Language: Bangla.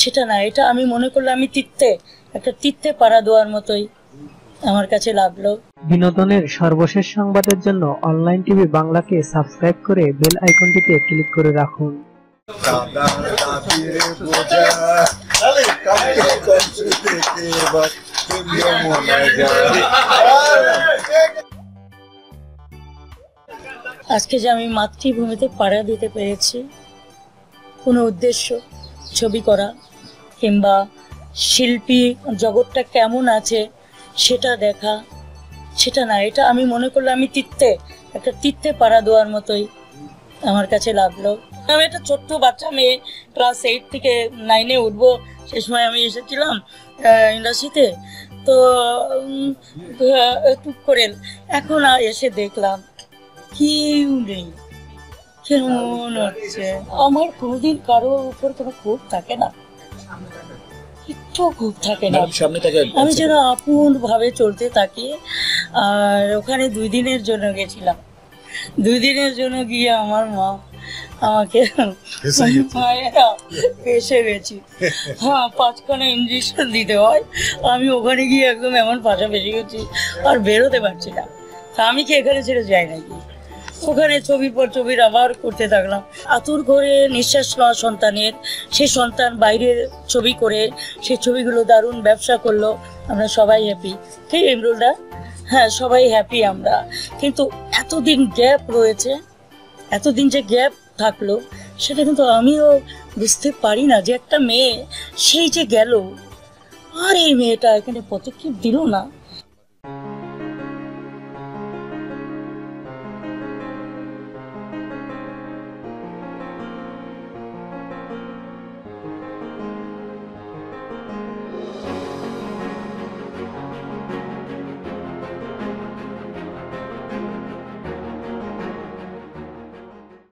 সেটা না এটা আমি মনে করলে আমি তীর্থে একটা তীর্থে পাড়া দেওয়ার মতোই আমার কাছে লাগল। বিনোদনের সর্বশেষ সংবাদের জন্য অনলাইন টিভি বাংলাকে সাবস্ক্রাইব করে বেল আইকনটিতে ক্লিক করে রাখুন। আজকে যে আমি মাতৃভূমিতে পাড়া দিতে পেরেছি কোনো উদ্দেশ্য? ছবি করা কিংবা শিল্পী জগৎটা কেমন আছে সেটা দেখা, সেটা না, এটা আমি মনে করলে আমি তিত্তে, একটা তিত্তে পাড়া দেওয়ার মতোই আমার কাছে লাগল। আমি একটা ছোট্ট বাচ্চা মেয়ে ক্লাস এইট থেকে নাইনে উঠবো, সে সময় আমি এসেছিলাম ইন্ডাস্ট্রিতে তো। টুক করে এখন এসে দেখলাম, কেউ নেই। কেমন হচ্ছে আমার কোনোদিন কারোর উপর কোনো ক্ষোভ থাকে না। একটু ক্ষোভ থাকে না। সামনে থেকে আমি যেন আপন ভাবে চলতে থাকি আর ওখানে দুই দিনের জন্য গেছিলাম। দুই দিনের জন্য গিয়ে আমার মা আমাকে। মায়েরা ফেসে গেছি। হ্যাঁ পাঁচখানা ইঞ্জেকশন দিতে হয়। আমি ওখানে গিয়ে একদম এমন পাশা ফেসে গেছি আর বেরোতে পারছি না। তা আমি কি এখানে ছেড়ে যাই নাকি? ওখানে ছবির পর ছবির আবার করতে থাকলাম। আতুর ঘরে নিঃশ্বাস নেওয়া সন্তানের সেই সন্তান বাইরে ছবি করে সেই ছবিগুলো দারুণ ব্যবসা করল। আমরা সবাই হ্যাপি ঠিক ইমরুলদা হ্যাঁ সবাই হ্যাপি আমরা। কিন্তু এতদিন গ্যাপ রয়েছে, এতদিন যে গ্যাপ থাকল, সেটা কিন্তু আমিও বুঝতে পারি না যে একটা মেয়ে সেই যে গেল, আর এই মেয়েটা এখানে পদক্ষেপ দিল না।